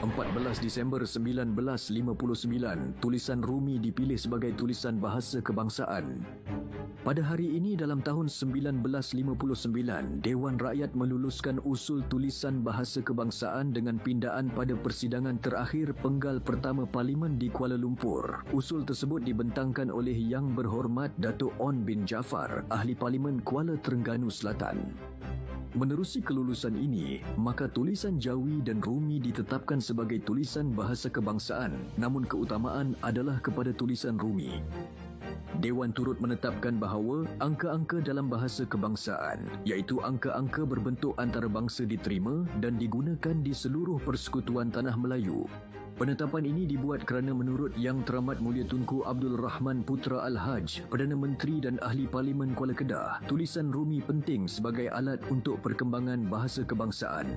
14 Disember 1959, tulisan Rumi dipilih sebagai tulisan bahasa kebangsaan. Pada hari ini dalam tahun 1959, Dewan Rakyat meluluskan usul tulisan bahasa kebangsaan dengan pindaan pada persidangan terakhir penggal pertama Parlimen di Kuala Lumpur. Usul tersebut dibentangkan oleh Yang Berhormat Datuk On bin Jaafar, Ahli Parlimen Kuala Terengganu Selatan. Menerusi kelulusan ini, maka tulisan Jawi dan Rumi ditetapkan sebagai tulisan bahasa kebangsaan, namun keutamaan adalah kepada tulisan Rumi. Dewan turut menetapkan bahawa angka-angka dalam bahasa kebangsaan iaitu angka-angka berbentuk antarabangsa diterima dan digunakan di seluruh persekutuan tanah Melayu. Penetapan ini dibuat kerana menurut Yang Teramat Mulia Tunku Abdul Rahman Putra Al-Haj, Perdana Menteri dan Ahli Parlimen Kuala Kedah, tulisan Rumi penting sebagai alat untuk perkembangan bahasa kebangsaan.